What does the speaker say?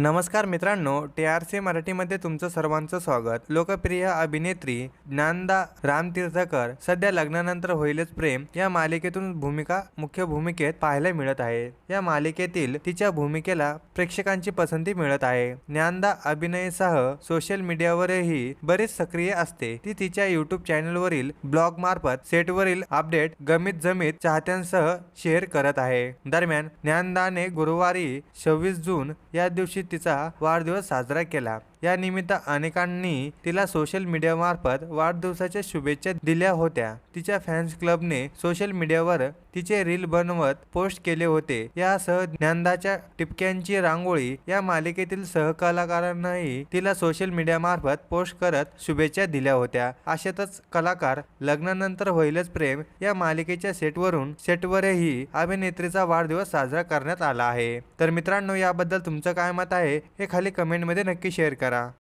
नमस्कार मित्रांनो T R C मराठीमध्ये तुमचं सर्वांचं स्वागत. लोकप्रिय अभिनेत्री ज्ञानदा रामतीर्थकर सध्या लग्नानंतर होईलच प्रेम या मालिकेतून भूमिका मुख्य भूमिकेत पाहायला मिळत आहे. या मालिकेतील तिच्या भूमिकेला प्रेक्षकांची पसंती मिळत आहे. ज्ञानदा अभिनयसह सोशल मीडियावरही बरीच सक्रिय असते. ती तिच्या युट्यूब चॅनलवरील ब्लॉग मार्फत सेटवरील अपडेट गमित जमीत चाहत्यांसह शेअर करत आहे. दरम्यान ज्ञानदाने गुरुवारी सव्वीस जून या दिवशी तिचा वाढदिवस साजरा केला. या निमित्त अनेकांनी तिला सोशल मीडियामार्फत वाढदिवसाच्या शुभेच्छा दिल्या होत्या. तिच्या फॅन्स क्लबने सोशल मीडियावर तिचे रील बनवत पोस्ट केले होते. यासह ज्ञानदाच्या टिपक्यांची रांगोळी या मालिकेतील सहकलाकारांनाही तिला सोशल मीडियामार्फत पोस्ट करत शुभेच्छा दिल्या होत्या. अशातच कलाकार लग्नानंतर होईलच प्रेम या मालिकेच्या सेटवरून सेटवरही अभिनेत्रीचा वाढदिवस साजरा करण्यात आला आहे. तर मित्रांनो याबद्दल तुमचं काय मत आहे हे खाली कमेंटमध्ये नक्की शेअर करा. Carrera